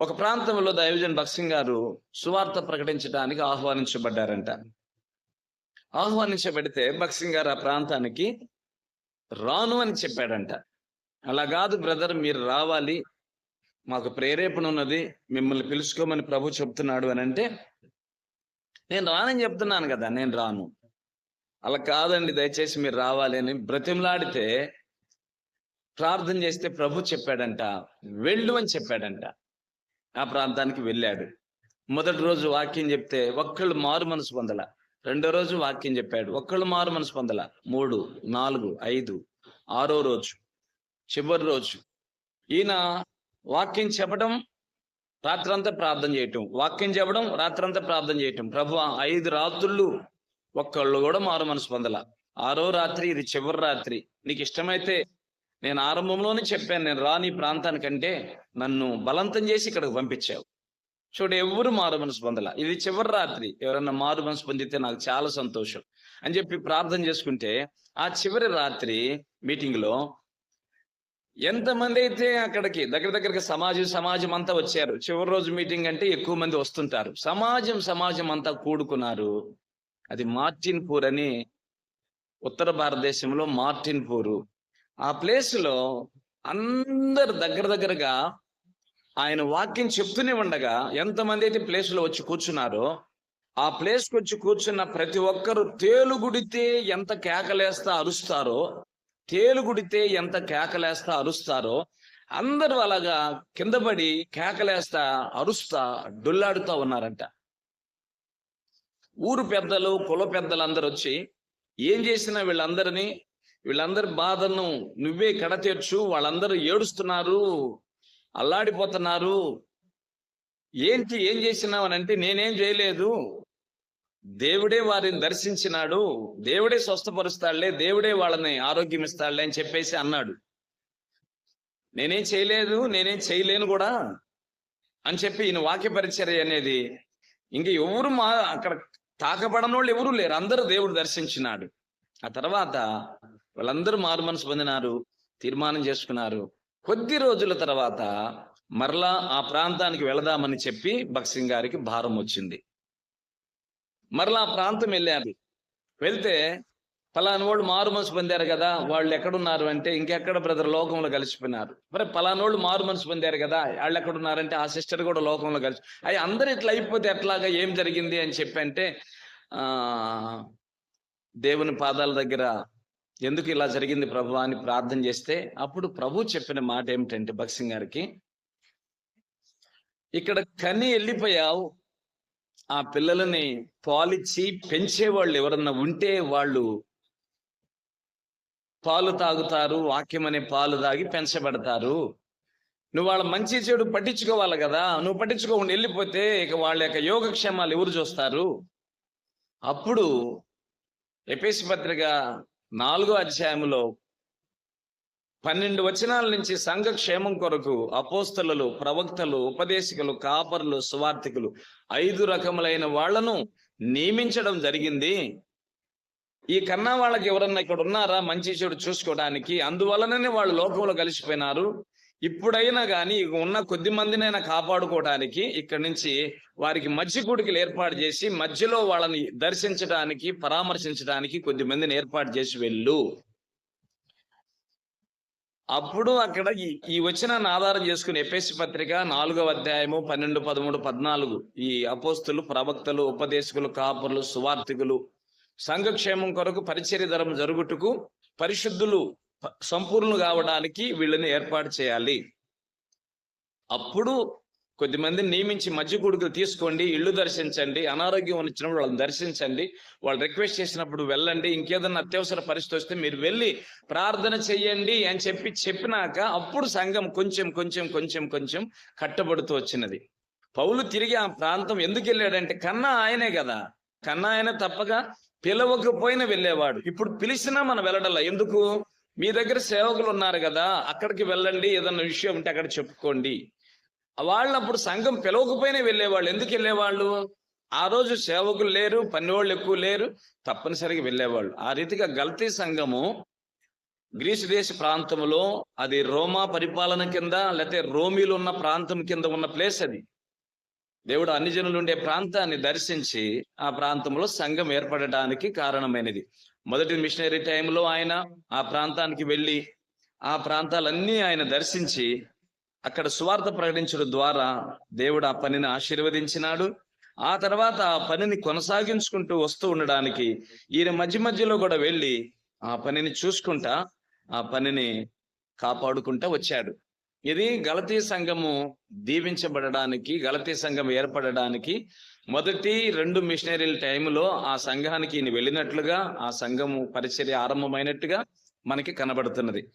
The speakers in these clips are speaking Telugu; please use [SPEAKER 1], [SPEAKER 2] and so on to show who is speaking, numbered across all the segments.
[SPEAKER 1] ఒక ప్రాంతంలో దైవజన్ భక్సింగ్ గారు సువార్త ప్రకటించడానికి ఆహ్వానించబడ్డారంట. ఆహ్వానించబడితే భక్సింగ్ గారు ఆ ప్రాంతానికి రాను అని చెప్పాడంట. అలా కాదు బ్రదర్ మీరు రావాలి మాకు ప్రేరేపణ ఉన్నది మిమ్మల్ని పిలుచుకోమని ప్రభు చెప్తున్నాడు అని అంటే నేను రానని చెప్తున్నాను కదా నేను రాను. అలా కాదండి దయచేసి మీరు రావాలి అని బ్రతిమలాడితే ప్రార్థన చేస్తే ప్రభు చెప్పాడంట వెళ్ళు అని చెప్పాడంట. ఆ ప్రాంతానికి వెళ్ళాడు. మొదటి రోజు వాక్యం చెప్తే ఒక్కళ్ళు మారు మనసు పొందల. రెండో రోజు వాక్యం చెప్పాడు. ఒక్కళ్ళు మారు మనసు పొందల. మూడు నాలుగు ఐదు ఆరో రోజు చివరి రోజు. ఈయన వాక్యం చెప్పడం రాత్రంతా ప్రార్థన చేయటం. వాక్యం చెప్పడం రాత్రంతా ప్రార్థన చేయటం. ప్రభు ఐదు రాత్రులు ఒక్కళ్ళు కూడా మారు మనసు పొందల. ఆరో రాత్రి ఇది చివరి రాత్రి. నీకు ఇష్టమైతే నేను ఆరంభంలోనే చెప్పాను నేను రాని ప్రాంతానికంటే నన్ను బలవంతం చేసి ఇక్కడికి పంపించావు. చూడు ఎవరు మారు మనసు పొందల. ఇది చివరి రాత్రి. ఎవరన్నా మారు మనసు పొందితే నాకు చాలా సంతోషం. అని చెప్పి ప్రార్థన చేసుకుంటే ఆ చివరి రాత్రి మీటింగ్లో ఎంతమంది అయితే అక్కడికి దగ్గర దగ్గరకి సమాజం సమాజం అంతా వచ్చారు. చివరి రోజు మీటింగ్ అంటే ఎక్కువ మంది వస్తుంటారు. సమాజం సమాజం అంతా కూడుకున్నారు. అది మార్టిన్ పూర్ అని ఉత్తర భారతదేశంలో మార్టిన్ పూరు. ఆ ప్లేస్లో అందరు దగ్గర దగ్గరగా ఆయన వాక్యం చెప్తూనే ఉండగా ఎంతమంది అయితే ప్లేస్లో వచ్చి కూర్చున్నారో ఆ ప్లేస్కి వచ్చి కూర్చున్న ప్రతి ఒక్కరు తేలుగుడితే ఎంత కేకలేస్తా అరుస్తారో తేలుగుడితే ఎంత కేకలేస్తా అరుస్తారో అందరూ అలాగా కిందపడి కేకలేస్తా అరుస్తా డొల్లాడుతా ఉన్నారంట. ఊరు పెద్దలు కుల పెద్దలు అందరూ వచ్చి ఏం చేసినా వీళ్ళందరినీ వీళ్ళందరి బాధను నువ్వే కడతీర్చు వాళ్ళందరూ ఏడుస్తున్నారు అల్లాడిపోతున్నారు. ఏంటి ఏం చేసినావు అని అంటే నేనేం చేయలేదు. దేవుడే వారిని దర్శించినాడు. దేవుడే స్వస్థపరుస్తాడులే దేవుడే వాళ్ళని ఆరోగ్యం ఇస్తాడులే అని చెప్పేసి అన్నాడు. నేనేం చేయలేదు నేనేం చేయలేను కూడా అని చెప్పి ఈయన వాక్య పరిచర్య అనేది ఇంక ఎవరు మా అక్కడ తాకబడనోళ్ళు ఎవరు లేరు. అందరూ దేవుడు దర్శించినాడు. ఆ తర్వాత వాళ్ళందరూ మారు మనసు పొందినారు తీర్మానం చేసుకున్నారు. కొద్ది రోజుల తర్వాత మరలా ఆ ప్రాంతానికి వెళదామని చెప్పి భక్సింగ్ గారికి భారం వచ్చింది. మరలా ఆ ప్రాంతం వెళ్ళారు. వెళ్తే పలానా వాళ్ళు మారు మనసు పొందారు కదా వాళ్ళు ఎక్కడున్నారు అంటే ఇంకెక్కడ బ్రదర్ లోకంలో కలిసిపోయినారు. మరి పలానోళ్ళు మారు మనసు పొందారు కదా వాళ్ళు ఎక్కడున్నారంటే ఆ సిస్టర్ కూడా లోకంలో కలిసి అవి అందరు ఇట్లా అయిపోతే ఎట్లాగా ఏం జరిగింది అని చెప్పి అంటే ఆ దేవుని పాదాల దగ్గర ఎందుకు ఇలా జరిగింది ప్రభు అని ప్రార్థన చేస్తే అప్పుడు ప్రభు చెప్పిన మాట ఏమిటంటే భక్సింగ్ గారికి ఇక్కడ కని వెళ్ళిపోయావు. ఆ పిల్లలని పాలిచ్చి పెంచేవాళ్ళు ఎవరన్నా ఉంటే వాళ్ళు పాలు తాగుతారు వాక్యం అనే పాలు తాగి పెంచబడతారు. నువ్వు వాళ్ళ మంచి చెడు పట్టించుకోవాలి కదా నువ్వు పట్టించుకోకుండా వెళ్ళిపోతే ఇక వాళ్ళ యొక్క యోగక్షేమాలు ఎవరు చూస్తారు? అప్పుడు ఎపేసి పత్రిక నాలుగో అధ్యాయంలో పన్నెండు వచనాల నుంచి సంఘ క్షేమం కొరకు అపోస్తలు ప్రవక్తలు ఉపదేశకులు కాపరులు సువార్థికులు ఐదు రకములైన వాళ్ళను నియమించడం జరిగింది. ఈ కన్నా వాళ్ళకి ఎవరన్నా ఇక్కడ ఉన్నారా మంచి చెడు చూసుకోవడానికి. అందువలననే వాళ్ళు లోకంలో కలిసిపోయినారు. ఇప్పుడైనా కానీ ఉన్న కొద్ది మందినైనా కాపాడుకోవడానికి ఇక్కడ నుంచి వారికి మధ్య గుడికలు ఏర్పాటు చేసి మధ్యలో వాళ్ళని దర్శించడానికి పరామర్శించడానికి కొద్ది మందిని ఏర్పాటు చేసి వెళ్ళు. అప్పుడు అక్కడ ఈ ఈ వచనాన్ని ఆధారం చేసుకుని ఎపిఎస్సి పత్రిక నాలుగవ అధ్యాయము పన్నెండు పదమూడు పద్నాలుగు ఈ అపోస్తులు ప్రవక్తలు ఉపదేశకులు కాపురులు సువార్థికులు సంఘక్షేమం కొరకు పరిచర్య ధరం జరుగుటకు పరిశుద్ధులు సంపూర్ణులు కావడానికి వీళ్ళని ఏర్పాటు చేయాలి. అప్పుడు కొద్దిమంది నియమించి మధ్య కొడుకులు తీసుకోండి ఇల్లు దర్శించండి అనారోగ్యం వచ్చినప్పుడు వాళ్ళని దర్శించండి వాళ్ళు రిక్వెస్ట్ చేసినప్పుడు వెళ్ళండి ఇంకేదన్నా అత్యవసర పరిస్థితి వస్తే మీరు వెళ్ళి ప్రార్థన చెయ్యండి అని చెప్పి చెప్పినాక అప్పుడు సంఘం కొంచెం కొంచెం కొంచెం కొంచెం కట్టబడుతూ వచ్చినది. పౌలు తిరిగి ఆ ప్రాంతం ఎందుకు వెళ్ళాడంటే కన్నా ఆయనే కదా. కన్నా ఆయన తప్పగా పిలవకపోయినా వెళ్ళేవాడు. ఇప్పుడు పిలిచినా మనం వెళ్ళడల్లా ఎందుకు? మీ దగ్గర సేవకులు ఉన్నారు కదా అక్కడికి వెళ్ళండి ఏదన్నా విషయం ఉంటే అక్కడ చెప్పుకోండి. వాళ్ళు అప్పుడు సంఘం పిలవకపోయినా వెళ్ళేవాళ్ళు. ఎందుకు వెళ్ళేవాళ్ళు? ఆ రోజు సేవకులు లేరు పనివాళ్ళు ఎక్కువ లేరు తప్పనిసరిగా వెళ్ళేవాళ్ళు. ఆ రీతిగా గల్తీ సంఘము గ్రీసు దేశ ప్రాంతంలో అది రోమా పరిపాలన కింద లేకపోతే రోమిలు ఉన్న ప్రాంతం కింద ఉన్న ప్లేస్ అది. దేవుడు అన్ని జనులు ఉండే ప్రాంతాన్ని దర్శించి ఆ ప్రాంతంలో సంఘం ఏర్పడడానికి కారణమైనది. మొదటి మిషనరీ టైంలో ఆయన ఆ ప్రాంతానికి వెళ్ళి ఆ ప్రాంతాలన్నీ ఆయన దర్శించి అక్కడ సువార్త ప్రకటించడం ద్వారా దేవుడు ఆ పనిని ఆశీర్వదించినాడు. ఆ తర్వాత ఆ పనిని కొనసాగించుకుంటూ వస్తూ ఉండడానికి ఈయన మధ్య మధ్యలో కూడా వెళ్ళి ఆ పనిని చూసుకుంటా ఆ పనిని కాపాడుకుంటా వచ్చాడు. ఇది గలతీ సంఘము దీవించబడడానికి గలతీ సంఘం ఏర్పడడానికి మొదటి రెండు మిషనరీల టైంలో ఆ సంఘానికి ఈయన వెళ్ళినట్లుగా ఆ సంఘము పరిచర్య ఆరంభమైనట్టుగా మనకి కనబడుతున్నది.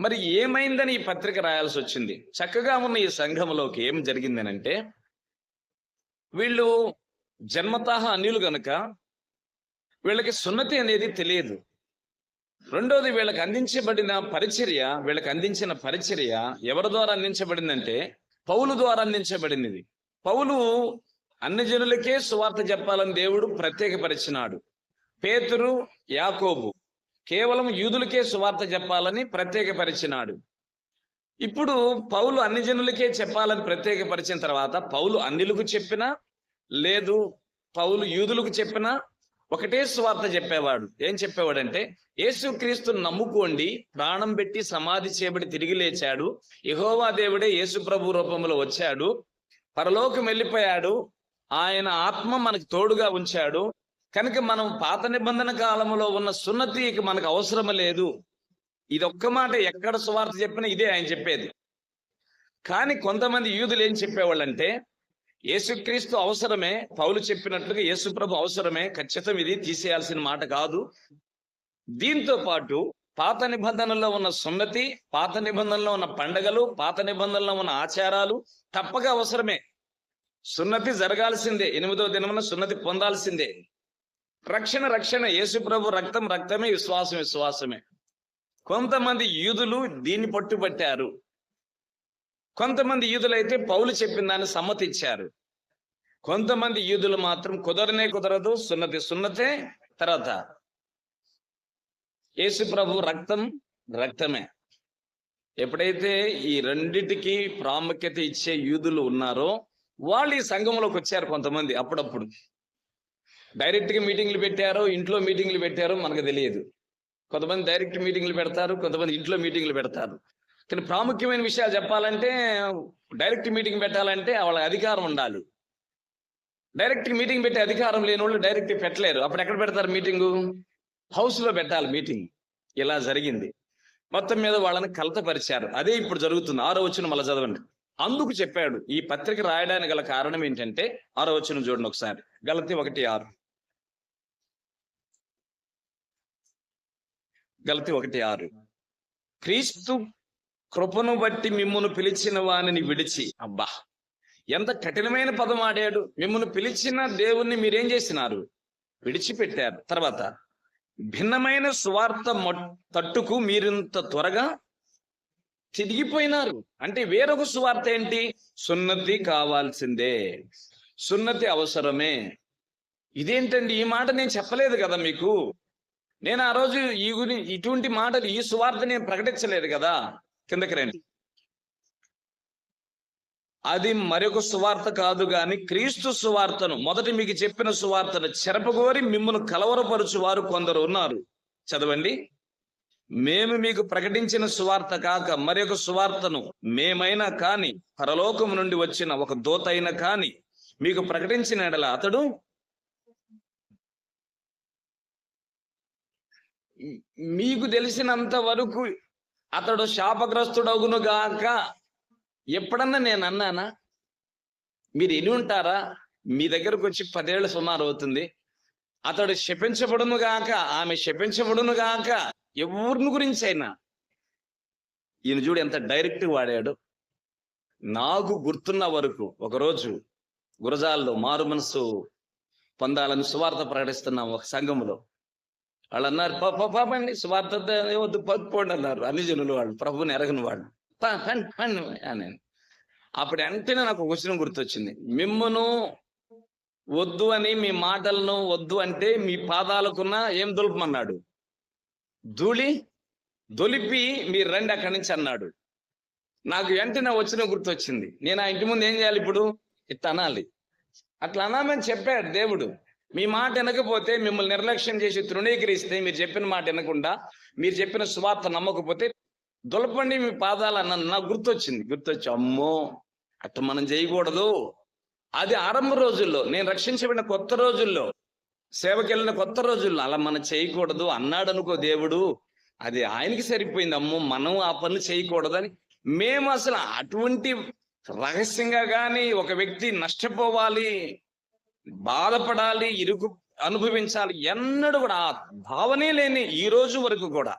[SPEAKER 1] మరి ఏమైందని ఈ పత్రిక రాయాల్సి వచ్చింది? చక్కగా ఉన్న ఈ సంఘంలోకి ఏం జరిగిందనంటే వీళ్ళు జన్మతాహ అన్యులు గనుక వీళ్ళకి సున్నతి అనేది తెలియదు. రెండోది వీళ్ళకి అందించబడిన పరిచర్య వీళ్ళకి అందించిన పరిచర్య ఎవరి ద్వారా అందించబడిందంటే పౌలు ద్వారా అందించబడినది. పౌలు అన్ని జనులకే సువార్త చెప్పాలని దేవుడు ప్రత్యేకపరిచినాడు. పేతురు యాకోబు కేవలం యూదులకే సువార్త చెప్పాలని ప్రత్యేకపరిచినాడు. ఇప్పుడు పౌలు అన్ని జనులకే చెప్పాలని ప్రత్యేకపరిచిన తర్వాత పౌలు అన్నిలకు చెప్పినా లేదు పౌలు యూదులకు చెప్పినా ఒకటే స్వార్థ చెప్పేవాడు. ఏం చెప్పేవాడంటే యేసుక్రీస్తు నమ్ముకోండి ప్రాణం పెట్టి సమాధి చేయబడి తిరిగి లేచాడు. యహోవా దేవుడే యేసు ప్రభు రూపంలో వచ్చాడు. పరలోకం వెళ్ళిపోయాడు. ఆయన ఆత్మ మనకు తోడుగా ఉంచాడు. కనుక మనం పాత నిబంధన కాలంలో ఉన్న సున్నతికి మనకు అవసరం లేదు. ఇది ఒక్క మాట ఎక్కడ సువార్త చెప్పినా ఇదే ఆయన చెప్పేది. కానీ కొంతమంది యూదులు ఏం చెప్పేవాళ్ళంటే యేసుక్రీస్తు అవసరమే పౌలు చెప్పినట్లుగా యేసు ప్రభు అవసరమే ఖచ్చితం ఇది తీసేయాల్సిన మాట కాదు. దీంతో పాటు పాత నిబంధనలో ఉన్న సున్నతి పాత నిబంధనలో ఉన్న పండగలు పాత నిబంధనలో ఉన్న ఆచారాలు తప్పక అవసరమే. సున్నతి జరగాల్సిందే. ఎనిమిదో దినమున సున్నతి పొందాల్సిందే. రక్షణ రక్షణ. యేసు ప్రభు రక్తం రక్తమే విశ్వాసం విశ్వాసమే. కొంతమంది యూదులు దీన్ని పట్టుబట్టారు. కొంతమంది యూదులైతే పౌలు చెప్పిన దాన్ని సమ్మతిచ్చారు. కొంతమంది యూదులు మాత్రం కుదరనే కుదరదు. సున్నతి సున్నతే తర్వాత యేసు ప్రభు రక్తం రక్తమే. ఎప్పుడైతే ఈ రెండిటికి ప్రాముఖ్యత ఇచ్చే యూదులు ఉన్నారో వాళ్ళు ఈ సంఘంలోకి వచ్చారు కొంతమంది అప్పుడప్పుడు. డైరెక్ట్గా మీటింగ్లు పెట్టారో ఇంట్లో మీటింగ్లు పెట్టారో మనకు తెలియదు. కొంతమంది డైరెక్ట్ మీటింగ్లు పెడతారు కొంతమంది ఇంట్లో మీటింగ్లు పెడతారు. కానీ ప్రాముఖ్యమైన విషయాలు చెప్పాలంటే డైరెక్ట్ మీటింగ్ పెట్టాలంటే వాళ్ళ అధికారం ఉండాలి. డైరెక్ట్ మీటింగ్ పెట్టే అధికారం లేని వాళ్ళు డైరెక్ట్ పెట్టలేరు. అప్పుడు ఎక్కడ పెడతారు మీటింగు? హౌస్లో పెట్టాలి మీటింగ్. ఇలా జరిగింది. మొత్తం మీద వాళ్ళని కలతపరిచారు అదే ఇప్పుడు జరుగుతుంది. ఆరో వచ్చిన మళ్ళీ చదవండి. అందుకు చెప్పాడు. ఈ పత్రిక రాయడానికి గల కారణం ఏంటంటే ఆరో వచ్చిన చూడండి ఒకసారి. గలతి ఒకటి ఆరు. గలతి ఒకటి ఆరు. క్రీస్తు కృపను బట్టి మిమ్మును పిలిచిన వానిని విడిచి అబ్బా! ఎంత కఠినమైన పదం ఆడాడు. మిమ్మల్ని పిలిచిన దేవుణ్ణి మీరేం చేసినారు? విడిచిపెట్టారు. తర్వాత భిన్నమైన స్వార్థ మొ- తట్టుకు మీరింత త్వరగా తిరిగిపోయినారు అంటే వేరొక సువార్త ఏంటి? సున్నతి కావాల్సిందే. సున్నతి అవసరమే. ఇదేంటండి? ఈ మాట నేను చెప్పలేదు కదా మీకు? నేను ఆ రోజు ఈ గురి ఇటువంటి మాటలు ఈ సువార్త నేను ప్రకటించలేదు కదా? కిందకి రండి. అది మరొక సువార్త కాదు గాని క్రీస్తు సువార్తను మొదటి మీకు చెప్పిన సువార్తను చెరపగోరి మిమ్మల్ని కలవరపరుచు వారు కొందరు ఉన్నారు. చదవండి. మేము మీకు ప్రకటించిన సువార్త కాక మరొక సువార్తను మేమైనా కాని పరలోకం నుండి వచ్చిన ఒక దూత అయినా కాని మీకు ప్రకటించిన ఎడల అతడు మీకు తెలిసినంత వరకు అతడు శాపగ్రస్తుడగును గాక. ఎప్పుడన్నా నేను అన్నానా? మీరు ఎన్ని ఉంటారా? మీ దగ్గరకు వచ్చి పదేళ్ళు సుమారు అవుతుంది. అతడు శపించబడును గాక ఆమె శపించబడును గాక. ఎవరిని గురించి అయినా ఈయన చూడు ఎంత డైరెక్ట్ వాడాడు. నాకు గుర్తున్న వరకు ఒకరోజు గురజాల్లో మారు మనసు పొందాలని సువార్త ప్రకటిస్తున్నాం ఒక సంఘంలో వాళ్ళు అన్నారు పాపండి సువార్త వద్దు పక్కుపోండి అన్నారు. అన్ని జనులు వాళ్ళు ప్రభుని ఎరగని వాళ్ళు. అని. అప్పుడు వెంటనే నాకు ఒక క్వశ్చన్ గుర్తొచ్చింది. మిమ్మను వద్దు అని మీ మాటలను వద్దు అంటే మీ పాదాలకున్న ఏం దులుపమన్నాడు? ధూళి దొలిపి మీరు రండి అక్కడి నుంచి అన్నాడు. నాకు వెంటనే వచ్చిన గుర్తొచ్చింది. నేను ఆ ఇంటి ముందు ఏం చేయాలి ఇప్పుడు? ఇట్లా అనాలి అట్లా అనామని చెప్పాడు దేవుడు. మీ మాట వినకపోతే మిమ్మల్ని నిర్లక్ష్యం చేసి తృణీకరిస్తే మీరు చెప్పిన మాట వినకుండా మీరు చెప్పిన స్వార్థ నమ్మకపోతే దులపండి మీ పాదాలు అన్న నాకు గుర్తొచ్చింది. గుర్తొచ్చి అమ్మో అట్లా మనం చేయకూడదు. అది ఆరంభ రోజుల్లో నేను రక్షించబడిన కొత్త రోజుల్లో సేవకి వెళ్ళిన కొత్త రోజుల్లో అలా మనం చేయకూడదు అన్నాడు అనుకో దేవుడు అది ఆయనకి సరిపోయింది. అమ్మో మనం ఆ పనులు చేయకూడదని మేము అసలు అటువంటి రహస్యంగా కానీ ఒక వ్యక్తి నష్టపోవాలి బాధపడాలి ఇరుకు అనుభవించాలి ఎన్నడూ కూడా ఆ భావనే లేని ఈ రోజు వరకు కూడా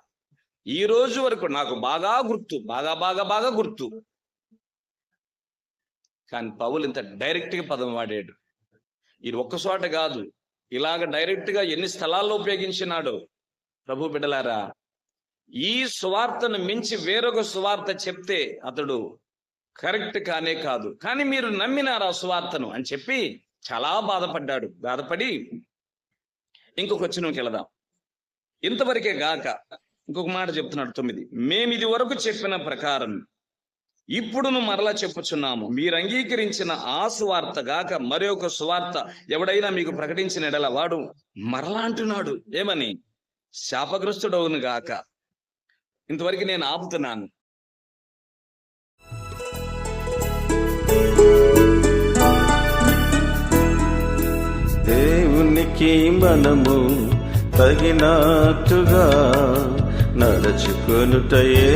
[SPEAKER 1] ఈ రోజు వరకు నాకు బాగా గుర్తు బాగా బాగా బాగా గుర్తు. కానీ పౌలు ఇంత డైరెక్ట్గా పదం వాడాడు. ఇది ఒక్క చోట కాదు. ఇలాగ డైరెక్ట్గా ఎన్ని స్థలాల్లో ఉపయోగించినాడు? ప్రభు బిడ్డలారా ఈ సువార్తను మించి వేరొక సువార్త చెప్తే అతడు కరెక్ట్ కానే కాదు. కానీ మీరు నమ్మినారు ఆ సువార్తను అని చెప్పి చాలా బాధపడ్డాడు. బాధపడి ఇంకొక వచ్చినకి వెళదాం. ఇంతవరకే గాక ఇంకొక మాట చెప్తున్నాడు తొమ్మిది. మేము ఇది వరకు చెప్పిన ప్రకారం ఇప్పుడును మరలా చెప్పుచున్నాము. మీరు అంగీకరించిన ఆ సువార్త గాక మరి ఒక సువార్త ఎవడైనా మీకు ప్రకటించిన ఎడల వాడు మరలా అంటున్నాడు. ఏమని? శాపగ్రస్తుడవును గాక. ఇంతవరకు నేను ఆపుతున్నాను.
[SPEAKER 2] దేవునికి మనము తగినట్టుగా నడుచుకొనుటయే